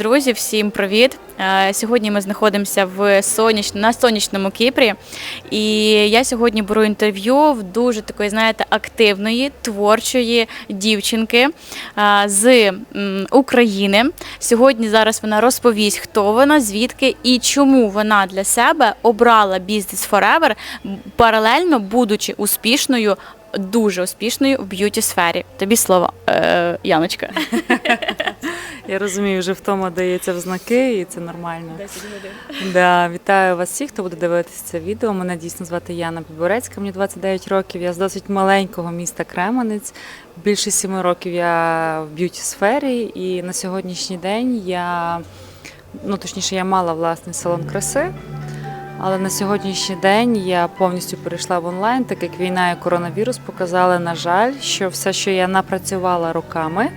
Друзі, всім привіт! Е, Сьогодні ми знаходимося в соняч... на сонячному Кіпрі, і я сьогодні беру інтерв'ю в дуже такої, знаєте, активної творчої дівчинки е, з України. Сьогодні зараз вона розповість, хто вона, звідки і чому вона для себе обрала бізнес Forever, паралельно будучи успішною. Дуже успішною в б'юті сфері. Тобі слово, е, Яночка. Я розумію, вже втома дається в знаки, і це нормально. Да, вітаю вас всіх, хто буде дивитися це відео. Мене дійсно звати Яна Підборецька, мені 29 років. Я з досить маленького міста Кременець. Більше сіми років я в б'юті сфері, і на сьогоднішній день я, ну точніше, я мала власний салон краси. Але на сьогоднішній день я повністю перейшла в онлайн, так як війна і коронавірус показали, на жаль, що все, що я напрацювала роками,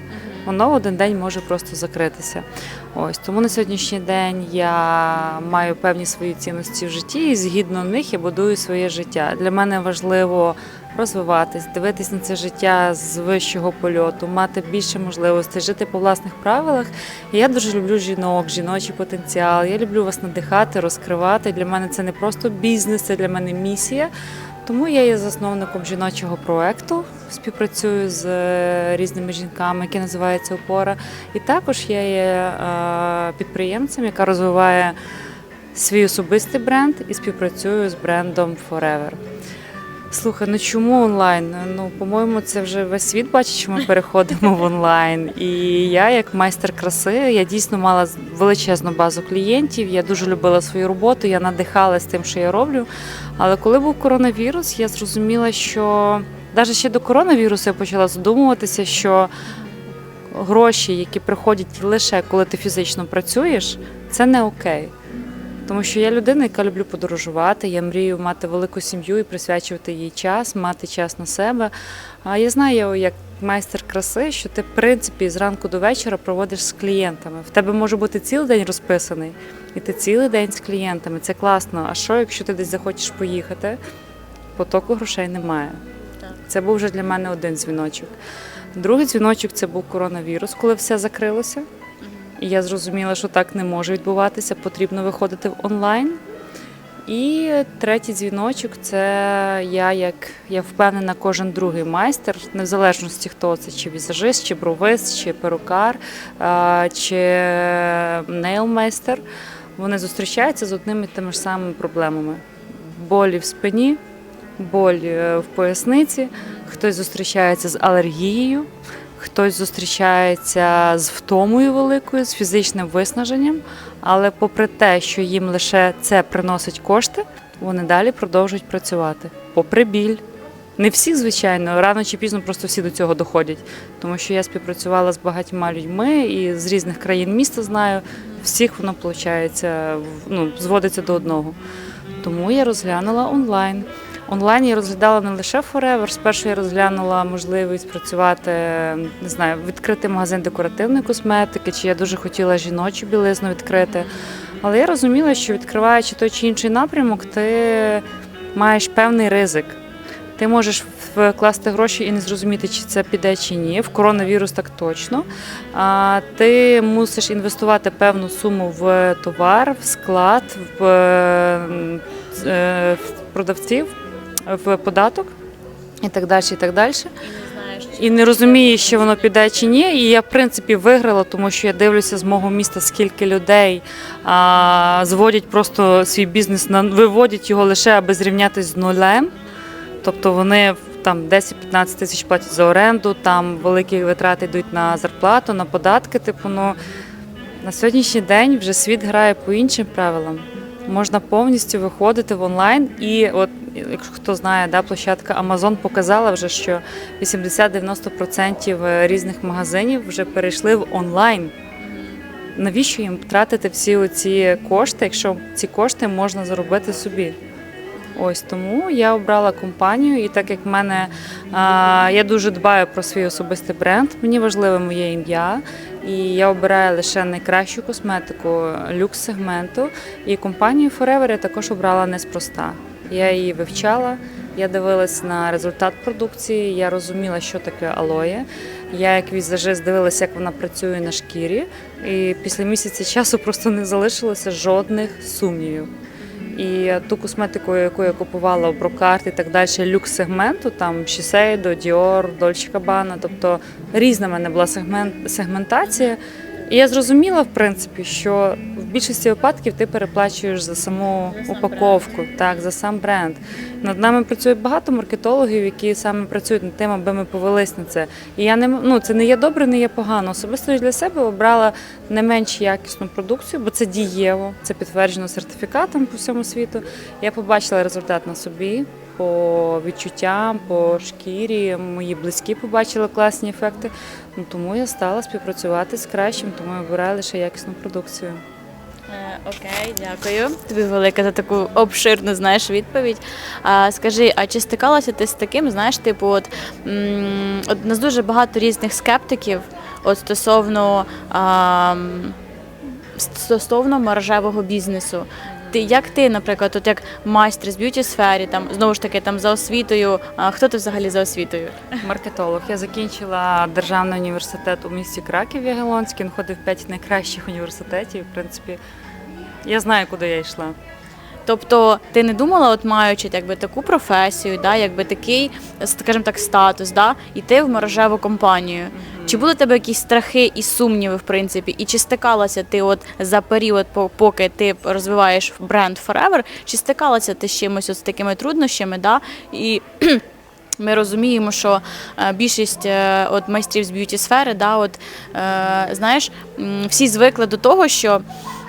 воно в один день може просто закритися. Ось тому на сьогоднішній день я маю певні свої цінності в житті, і згідно них я будую своє життя. Для мене важливо розвиватись, дивитись на це життя з вищого польоту, мати більше можливостей, жити по власних правилах. Я дуже люблю жінок, жіночий потенціал. Я люблю вас надихати, розкривати. Для мене це не просто бізнес, це для мене місія. Тому я є засновником жіночого проекту, співпрацюю з е, різними жінками, який називається Опора. І також я є е, підприємцем, яка розвиває свій особистий бренд і співпрацюю з брендом Forever. Слухай, ну чому онлайн? Ну, по-моєму, це вже весь світ бачить, що ми переходимо в онлайн. І я, як майстер краси, я дійсно мала величезну базу клієнтів. Я дуже любила свою роботу, я надихалась тим, що я роблю. Але коли був коронавірус, я зрозуміла, що навіть ще до коронавірусу я почала задумуватися, що гроші, які приходять лише коли ти фізично працюєш, це не окей. Тому що я людина, яка люблю подорожувати. Я мрію мати велику сім'ю і присвячувати їй час, мати час на себе. А я знаю, як майстер краси, що ти, в принципі, зранку до вечора проводиш з клієнтами. В тебе може бути цілий день розписаний, і ти цілий день з клієнтами. Це класно. А що, якщо ти десь захочеш поїхати? Потоку грошей немає. Це був вже для мене один дзвіночок. Другий дзвіночок це був коронавірус, коли все закрилося. І я зрозуміла, що так не може відбуватися, потрібно виходити в онлайн. І третій дзвіночок це я, як я впевнена, кожен другий майстер, незалежності хто це, чи візажист, чи бровист, чи перукар, чи нейлмейстер, вони зустрічаються з одними тими ж самими проблемами: болі в спині, боль е, в поясниці, хтось зустрічається з алергією. Хтось зустрічається з втомою великою, з фізичним виснаженням, але попри те, що їм лише це приносить кошти, вони далі продовжують працювати. Попри біль. Не всі, звичайно, рано чи пізно просто всі до цього доходять. Тому що я співпрацювала з багатьма людьми і з різних країн міста знаю, всіх воно виходить, ну, зводиться до одного. Тому я розглянула онлайн. Онлайн я розглядала не лише Forever. Спершу я розглянула можливість працювати, не знаю, відкрити магазин декоративної косметики, чи я дуже хотіла жіночу білизну відкрити. Але я розуміла, що відкриваючи той чи інший напрямок, ти маєш певний ризик. Ти можеш вкласти гроші і не зрозуміти, чи це піде чи ні. В коронавірус так точно. А ти мусиш інвестувати певну суму в товар, в склад, в, е, в продавців, в податок і так далі. І так далі. І не розумієш, що воно піде чи ні. І я, в принципі, виграла, тому що я дивлюся з мого міста, скільки людей а, зводять просто свій бізнес на виводять його лише аби зрівнятися з нулем. Тобто вони там 10-15 тисяч платять за оренду, там великі витрати йдуть на зарплату, на податки. Типу, ну на сьогоднішній день вже світ грає по іншим правилам. Можна повністю виходити в онлайн, і от якщо хто знає, да, площадка Amazon показала вже, що 80-90% різних магазинів вже перейшли в онлайн. Навіщо їм тратити всі ці кошти, якщо ці кошти можна заробити собі? Ось тому я обрала компанію, і так як в мене а, я дуже дбаю про свій особистий бренд, мені важливе моє ім'я, і я обираю лише найкращу косметику люкс-сегменту. І компанію Forever я також обрала неспроста. Я її вивчала, я дивилась на результат продукції, я розуміла, що таке алоє. Я як візажист дивилася, як вона працює на шкірі, і після місяця часу просто не залишилося жодних сумнівів. І ту косметику, яку я купувала в Брокарт і так далі, люкс-сегменту, там Shiseido, Dior, Dolce Gabbana, тобто різна в мене була сегмент, сегментація. І я зрозуміла, в принципі, що в більшості випадків ти переплачуєш за саму упаковку, так, за сам бренд. Над нами працює багато маркетологів, які саме працюють над тим, аби ми повелись на це. І я не ну, це не є добре, не є погано. Особисто для себе обрала не менш якісну продукцію, бо це дієво, це підтверджено сертифікатом по всьому світу. Я побачила результат на собі. По відчуттям, по шкірі, мої близькі побачили класні ефекти. Ну тому я стала співпрацювати з кращим, тому я обираю лише якісну продукцію. Е, Окей, дякую. Тобі велика за таку обширну знаєш відповідь. А, скажи, а чи стикалася ти з таким, знаєш, типу, от, м, от у нас дуже багато різних скептиків от стосовно, а, стосовно мережевого бізнесу. Ти як ти, наприклад, от як майстер з б'юті сфері, там знову ж таки там за освітою. А хто ти взагалі за освітою? Маркетолог. Я закінчила державний університет у місті Краків Ягелонський, він ходив п'ять найкращих університетів. В принципі, я знаю, куди я йшла. Тобто ти не думала, от маючи якби таку професію, да, якби такий, скажімо так, статус, да, йти в мережеву компанію. Чи були у тебе якісь страхи і сумніви, в принципі, і чи стикалася ти от за період, по- поки ти розвиваєш бренд Forever, чи стикалася ти з чимось от з такими труднощами, да? І ми розуміємо, що е, більшість е, от майстрів з б'юті сфери, да, от, е, знаєш, всі звикли до того, що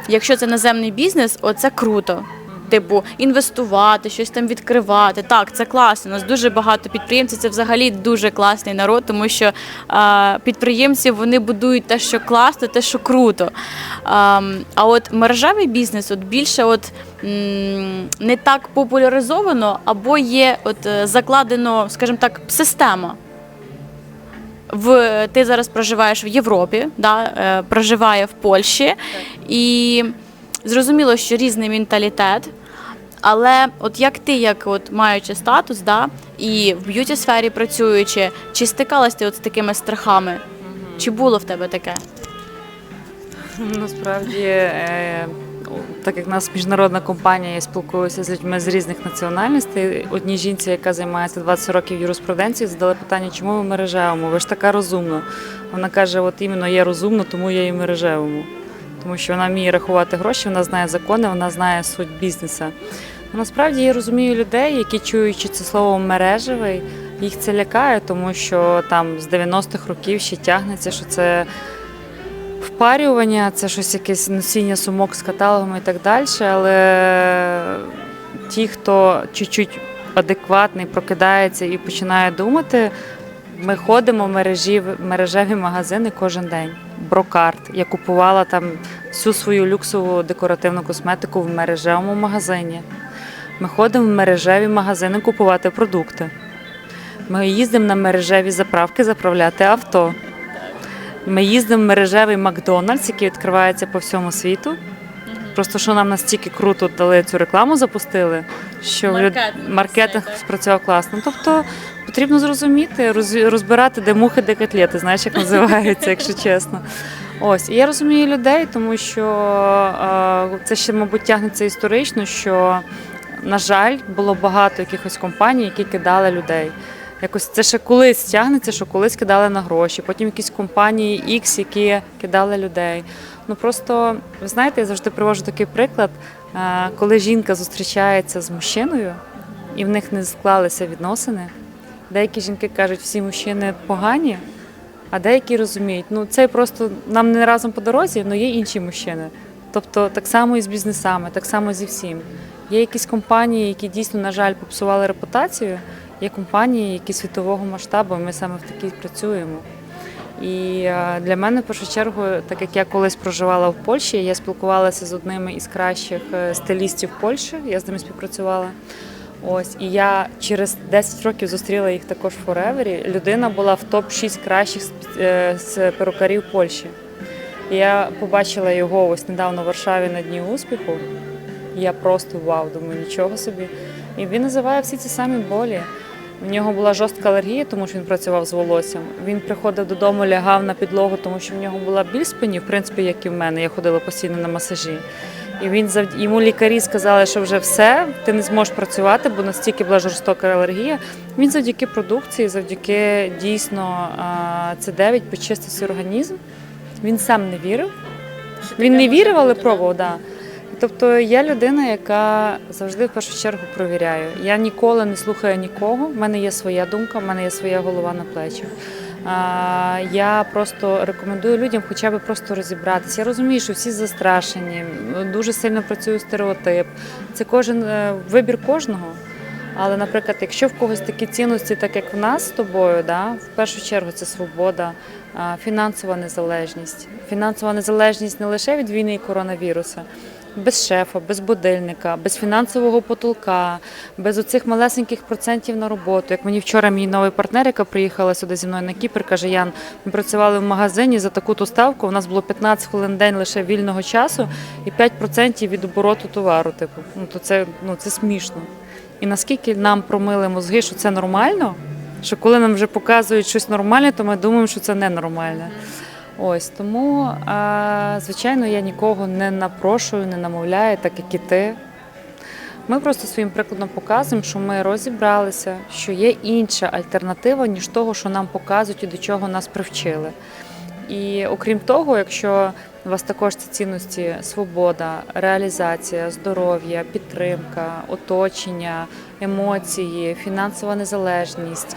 якщо це наземний бізнес, оце круто. Типу, інвестувати, щось там відкривати. Так, це класно. У нас дуже багато підприємців. Це взагалі дуже класний народ, тому що е, підприємці вони будують те, що класно, те, що круто. А, а от мережевий бізнес, от більше от м, не так популяризовано, або є от е, закладено, скажімо так, система. В ти зараз проживаєш в Європі, да, е, проживає в Польщі, і зрозуміло, що різний менталітет. Але от як ти, як от маючи статус, да, і в б'юті сфері працюючи, чи стикалась ти от з такими страхами? Чи було в тебе таке? Насправді, е, так як в нас міжнародна компанія, я спілкуюся з людьми з різних національностей. Одній жінці, яка займається 20 років юриспруденцією, задали питання, чому ви мережевому? Ви ж така розумна. Вона каже: от іменно я розумна, тому я і мережевому. Тому що вона вміє рахувати гроші, вона знає закони, вона знає суть бізнесу. Насправді я розумію людей, які чуючи це слово мережевий, їх це лякає, тому що там з 90-х років ще тягнеться, що це впарювання, це щось якесь носіння сумок з каталогами і так далі. Але ті, хто чуть-чуть адекватний, прокидається і починає думати, ми ходимо в мережі, мережеві магазини кожен день. Брокарт. Я купувала там всю свою люксову декоративну косметику в мережевому магазині. Ми ходимо в мережеві магазини купувати продукти. Ми їздимо на мережеві заправки заправляти авто. Ми їздимо в мережевий Макдональдс, який відкривається по всьому світу. Просто що нам настільки круто дали цю рекламу, запустили, що Маркетинг маркетинг спрацював класно. Тобто потрібно зрозуміти, розбирати, де мухи, де котлети, знаєш, як називається, якщо чесно. Ось, і я розумію людей, тому що е, це ще, мабуть, тягнеться історично, що, на жаль, було багато якихось компаній, які кидали людей. Якось це ще колись тягнеться, що колись кидали на гроші, потім якісь компанії X, які кидали людей. Ну просто ви знаєте, я завжди привожу такий приклад, е, коли жінка зустрічається з мужчиною і в них не склалися відносини. Деякі жінки кажуть, всі мужчини погані, а деякі розуміють, ну це просто нам не разом по дорозі, але є інші мужчини. Тобто так само і з бізнесами, так само зі всім. Є якісь компанії, які дійсно, на жаль, попсували репутацію. Є компанії, які світового масштабу, ми саме в такій працюємо. І е, для мене, в першу чергу, так як я колись проживала в Польщі, я спілкувалася з одними із кращих е, стилістів Польщі, я з ними співпрацювала. Ось, і я через 10 років зустріла їх також в Форевері. Людина була в топ-6 кращих е, з перукарів Польщі. І я побачила його ось недавно в Варшаві на Дні успіху. Я просто вау, думаю, нічого собі. І він називає всі ці самі болі. У нього була жорстка алергія, тому що він працював з волоссям. Він приходив додому, лягав на підлогу, тому що в нього була біль спині, в принципі, як і в мене. Я ходила постійно на масажі. І він йому лікарі сказали, що вже все, ти не зможеш працювати, бо настільки була жорстока алергія. Він завдяки продукції, завдяки дійсно С9 почистив свій організм. Він сам не вірив. Він не вірив, але пробував, да. Тобто я людина, яка завжди в першу чергу провіряю. Я ніколи не слухаю нікого. В мене є своя думка, в мене є своя голова на плечах. Я просто рекомендую людям хоча б просто розібратися. Я розумію, що всі застрашені, дуже сильно працює стереотип. Це кожен е, вибір кожного. Але, наприклад, якщо в когось такі цінності, так як в нас з тобою, да, в першу чергу це свобода, фінансова незалежність. Фінансова незалежність не лише від війни і коронавірусу, без шефа, без будильника, без фінансового потолка, без оцих малесеньких процентів на роботу. Як мені вчора мій новий партнер, яка приїхала сюди зі мною на Кіпр, каже: Ян, ми працювали в магазині за таку ту ставку. У нас було 15 хвилин день лише вільного часу і 5% від обороту товару. Типу, ну то це ну це смішно. І наскільки нам промили мозги, що це нормально, що коли нам вже показують щось нормальне, то ми думаємо, що це ненормальне. Ось тому, звичайно, я нікого не напрошую, не намовляю, так як і ти. Ми просто своїм прикладом показуємо, що ми розібралися, що є інша альтернатива, ніж того, що нам показують і до чого нас привчили. І окрім того, якщо у вас також ці цінності свобода, реалізація, здоров'я, підтримка, оточення, емоції, фінансова незалежність,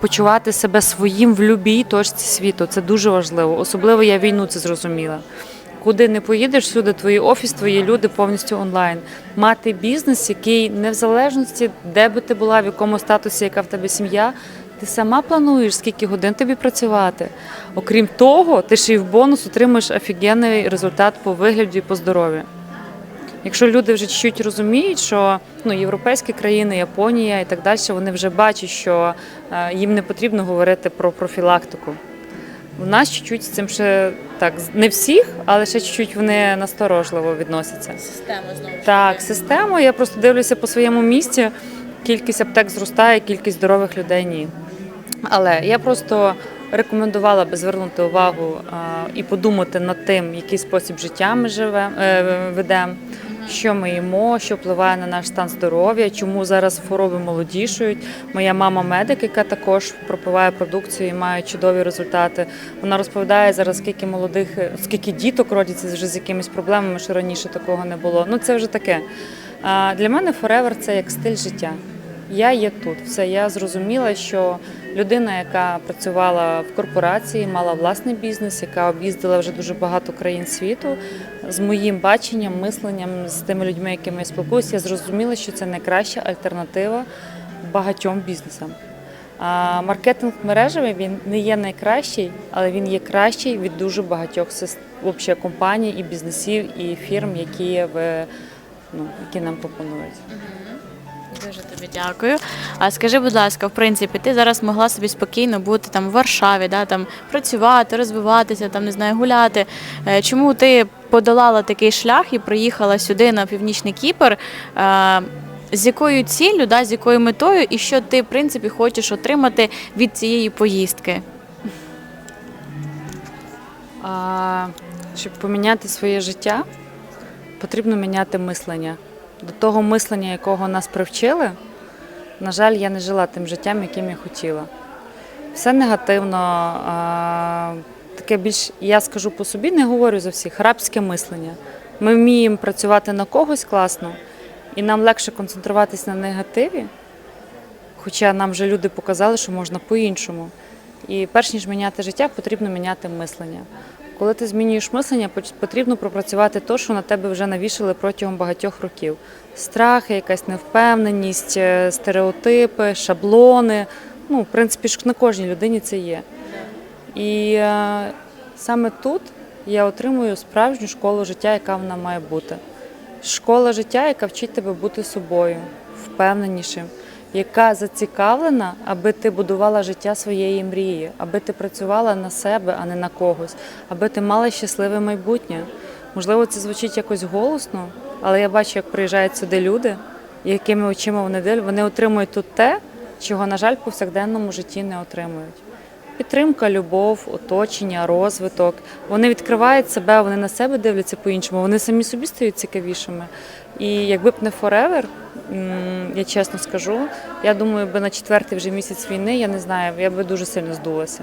почувати себе своїм в будь-якій точці світу це дуже важливо. Особливо я війну це зрозуміла. Куди не поїдеш, всюди твій офіс, твої люди повністю онлайн. Мати бізнес, який не в залежності, де би ти була, в якому статусі, яка в тебе сім'я, ти сама плануєш, скільки годин тобі працювати. Окрім того, ти ще й в бонус отримуєш офігенний результат по вигляду і по здоров'ю. Якщо люди вже чуть-чуть розуміють, що ну, європейські країни, Японія і так далі, вони вже бачать, що е, їм не потрібно говорити про профілактику. У нас чуть-чуть з цим ще так, не всіх, але ще чуть-чуть вони насторожливо відносяться. Система знову Так, система. Я просто дивлюся по своєму місті. Кількість аптек зростає, кількість здорових людей ні. Але я просто рекомендувала би звернути увагу і подумати над тим, який спосіб життя ми живемо, е, ведемо, що ми їмо, що впливає на наш стан здоров'я, чому зараз хвороби молодішують. Моя мама медик, яка також пропиває продукцію і має чудові результати. Вона розповідає зараз, скільки молодих, скільки діток родяться вже з якимись проблемами, що раніше такого не було. Ну це вже таке. Для мене форевер це як стиль життя. Я є тут. Все, я зрозуміла, що людина, яка працювала в корпорації, мала власний бізнес, яка об'їздила вже дуже багато країн світу, з моїм баченням, мисленням, з тими людьми, якими я спілкуюся, я зрозуміла, що це найкраща альтернатива багатьом бізнесам. А маркетинг мережевий він не є найкращий, але він є кращий від дуже багатьох сис- вообще, компаній і бізнесів і фірм, які в ну, які нам пропонують. Дуже тобі дякую. А скажи, будь ласка, в принципі, ти зараз могла собі спокійно бути там в Варшаві, да, там працювати, розвиватися, там не знаю, гуляти. Е, Чому ти подолала такий шлях і приїхала сюди на північний Кіпр? Е, З якою ціллю, да, з якою метою, і що ти в принципі хочеш отримати від цієї поїздки? А, щоб поміняти своє життя, потрібно міняти мислення. До того мислення, якого нас привчили, на жаль, я не жила тим життям, яким я хотіла. Все негативно, таке більш, я скажу по собі, не говорю за всіх, рабське мислення. Ми вміємо працювати на когось класно, і нам легше концентруватись на негативі, хоча нам вже люди показали, що можна по-іншому. І перш ніж міняти життя, потрібно міняти мислення. Коли ти змінюєш мислення, потрібно пропрацювати те, що на тебе вже навішали протягом багатьох років. Страхи, якась невпевненість, е, стереотипи, шаблони. Ну, в принципі, ж на кожній людині це є. І е, саме тут я отримую справжню школу життя, яка вона має бути. Школа життя, яка вчить тебе бути собою, впевненішим, яка зацікавлена, аби ти будувала життя своєї мрії, аби ти працювала на себе, а не на когось, аби ти мала щасливе майбутнє. Можливо, це звучить якось голосно, але я бачу, як приїжджають сюди люди, якими очима вони дивляться, вони отримують тут те, чого, на жаль, в повсякденному житті не отримують. Підтримка, любов, оточення, розвиток. Вони відкривають себе, вони на себе дивляться по-іншому, вони самі собі стають цікавішими. І якби б не Forever, я чесно скажу, я думаю, би на четвертий вже місяць війни, я не знаю, я би дуже сильно здулася.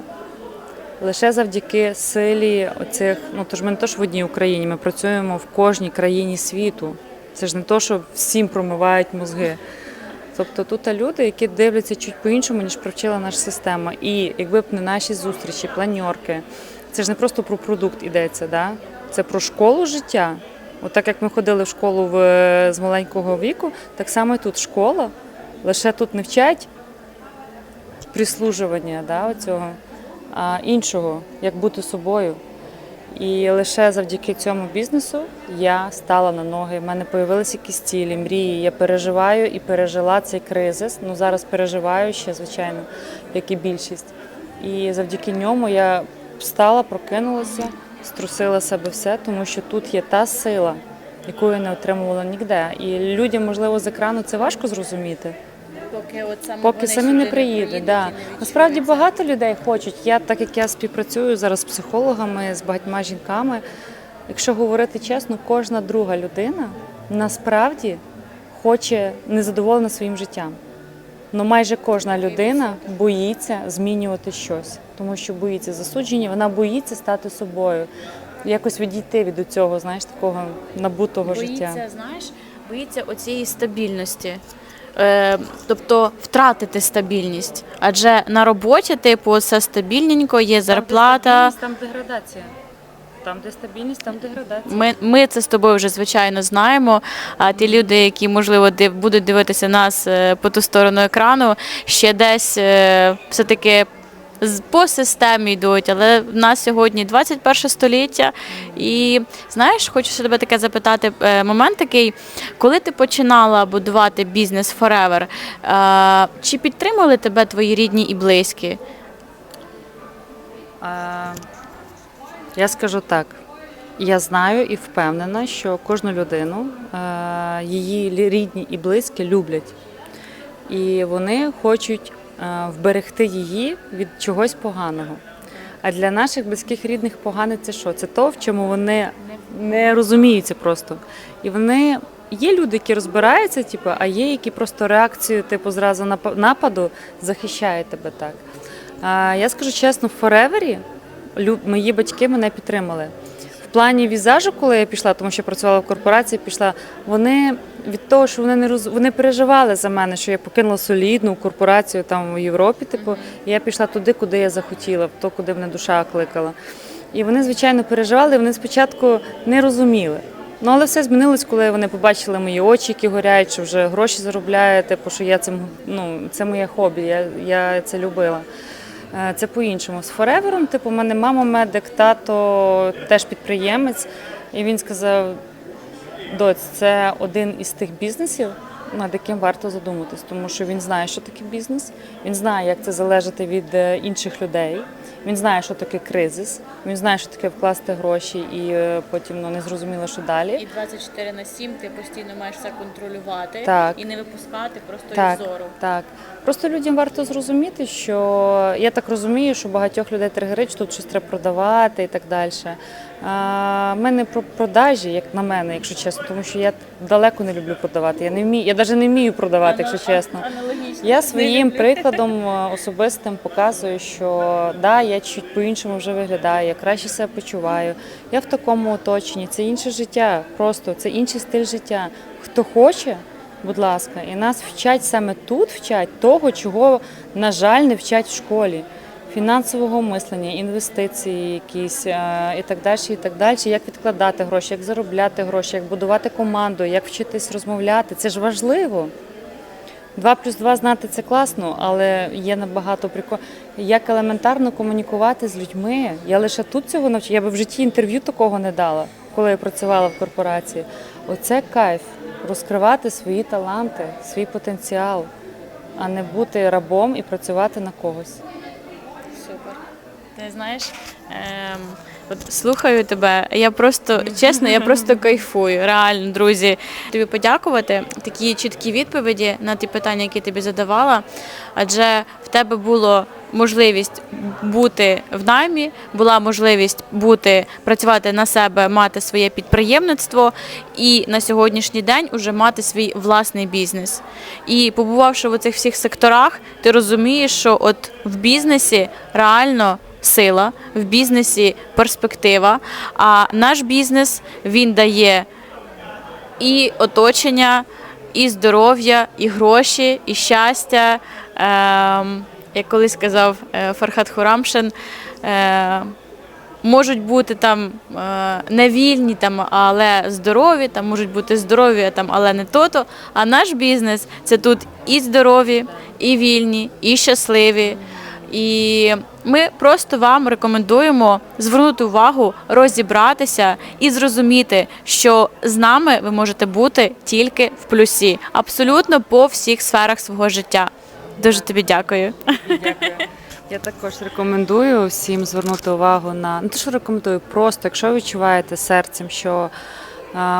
Лише завдяки силі оцих, ну то ж ми не то ж в одній Україні, ми працюємо в кожній країні світу. Це ж не то, що всім промивають мозги. Тобто тут люди, які дивляться чуть по-іншому, ніж привчила наша система. І якби б не наші зустрічі, планьорки, це ж не просто про продукт йдеться, да? це про школу життя. Так як ми ходили в школу в, з маленького віку, так само і тут школа. Лише тут не вчать прислужування да, оцього, а іншого, як бути собою. І лише завдяки цьому бізнесу я стала на ноги. В мене з'явилися якісь цілі, мрії. Я переживаю і пережила цей кризис. Ну зараз переживаю ще, звичайно, як і більшість. І завдяки ньому я встала, прокинулася, струсила себе все, тому що тут є та сила, яку я не отримувала ніде. І людям, можливо, з екрану це важко зрозуміти. Поки от саме Поки вони самі сюди не приїдуть. Да. Насправді багато людей хочуть. Я, так як я співпрацюю зараз з психологами, з багатьма жінками. Якщо говорити чесно, кожна друга людина насправді хоче незадоволена своїм життям. Ну майже кожна людина боїться змінювати щось, тому що боїться засудження, вона боїться стати собою, якось відійти від цього, знаєш, такого набутого боїться, життя. знаєш, боїться оцієї стабільності. Е, тобто втратити стабільність. Адже на роботі, типу, все стабільненько, є зарплата. Там, де деградація. Там, де стабільність, там деградація. Ми, ми це з тобою вже звичайно знаємо. А ті люди, які можливо див, будуть дивитися нас е, по ту сторону екрану, ще десь е, все-таки з- по системі йдуть. Але в нас сьогодні 21 століття. І знаєш, хочу ще тебе таке запитати. е, Момент такий, коли ти починала будувати бізнес Forever, е, чи підтримували тебе твої рідні і близькі? А, Я скажу так. Я знаю і впевнена, що кожну людину е, її рідні і близькі люблять. І вони хочуть е, вберегти її від чогось поганого. А для наших близьких рідних погане це що? Це то, в чому вони не розуміються просто. І вони є люди, які розбираються, типу, а є, які просто реакцію, типу, зразу нападу захищають тебе так. Я скажу чесно, в Форевері мої батьки мене підтримали. В плані візажу, коли я пішла, тому що працювала в корпорації, пішла, вони від того, що вони не роз... вони переживали за мене, що я покинула солідну корпорацію там в Європі, типу, і я пішла туди, куди я захотіла, в то, куди мене душа кликала. І вони, звичайно, переживали, вони спочатку не розуміли. Ну, але все змінилось, коли вони побачили мої очі, які горять, що вже гроші заробляю, типу, що я цим, ну, це моє хобі, я, я це любила. Е, Це по-іншому. З Форевером, типу, у мене мама медик, тато теж підприємець. І він сказав: доць, це один із тих бізнесів, над яким варто задуматись, тому що він знає, що таке бізнес, він знає, як це залежати від е, інших людей. Він знає, що таке кризис, він знає, що таке вкласти гроші і е, потім ну, не зрозуміло, що далі. І 24 на 7 ти постійно маєш все контролювати Так. і не випускати просто Так, зору. так. Просто людям варто зрозуміти, що я так розумію, що багатьох людей тригерить, що тут щось треба продавати і так далі. А, в мене про продажі, як на мене, якщо чесно, тому що я далеко не люблю продавати. Я не вмію, я навіть не вмію продавати, якщо чесно. Я своїм прикладом е, особистим показую, що да, я чуть по-іншому вже виглядаю, я краще себе почуваю. Я в такому оточенні. Це інше життя, просто це інший стиль життя. Хто хоче, будь ласка, і нас вчать саме тут, вчать того, чого, на жаль, не вчать в школі. Фінансового мислення, інвестиції якісь е, і так далі, і так далі. Як відкладати гроші, як заробляти гроші, як будувати команду, як вчитись розмовляти. Це ж важливо. Два плюс два знати це класно, але є набагато прикол. Як елементарно комунікувати з людьми. Я лише тут цього навчила. Я би в житті інтерв'ю такого не дала, коли я працювала в корпорації. Оце кайф розкривати свої таланти, свій потенціал, а не бути рабом і працювати на когось. Ти знаєш, ем, От слухаю тебе. Я просто чесно, я просто кайфую. Реально, друзі. Тобі подякувати. Такі чіткі відповіді на ті питання, які тобі задавала. Адже в тебе було можливість бути в наймі, була можливість бути працювати на себе, мати своє підприємництво і на сьогоднішній день уже мати свій власний бізнес. І побувавши в цих всіх секторах, ти розумієш, що от в бізнесі реально сила, в бізнесі перспектива. А наш бізнес він дає і оточення, і здоров'я, і гроші, і щастя. Ем, як колись сказав е, Фархат Хурамшин, е, можуть бути там е, не вільні, там, але здорові, там можуть бути здорові, там, але не то-то. А наш бізнес це тут і здорові, і вільні, і щасливі. І ми просто вам рекомендуємо звернути увагу, розібратися і зрозуміти, що з нами ви можете бути тільки в плюсі, абсолютно по всіх сферах свого життя. Дуже тобі дякую. Дякую. Я також рекомендую всім звернути увагу на не те, що рекомендую, просто якщо відчуваєте серцем, що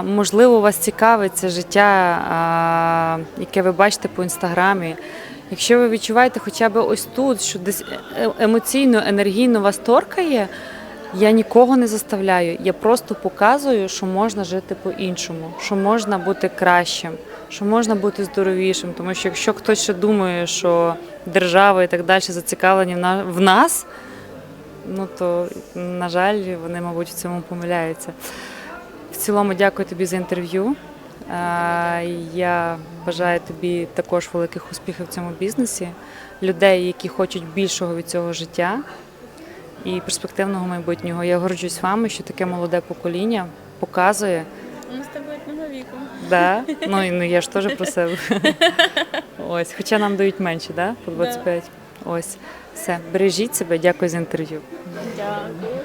можливо вас цікавить це життя, яке ви бачите по інстаграмі. Якщо ви відчуваєте хоча б ось тут, що десь е- емоційно, енергійно вас торкає, я нікого не заставляю. Я просто показую, що можна жити по-іншому, що можна бути кращим, що можна бути здоровішим. Тому що якщо хтось ще думає, що держава і так далі зацікавлені в нас, ну то, на жаль, вони, мабуть, в цьому помиляються. В цілому, дякую тобі за інтерв'ю. Я бажаю тобі також великих успіхів в цьому бізнесі, людей, які хочуть більшого від цього життя і перспективного майбутнього. Я горджусь вами, що таке молоде покоління показує. Ми з тобою одного віку. Да? Ну, і- ну я ж теж про себе. Ось, хоча нам дають менше, да? по 25. Ось. Все, бережіть себе, дякую за інтерв'ю. Дякую.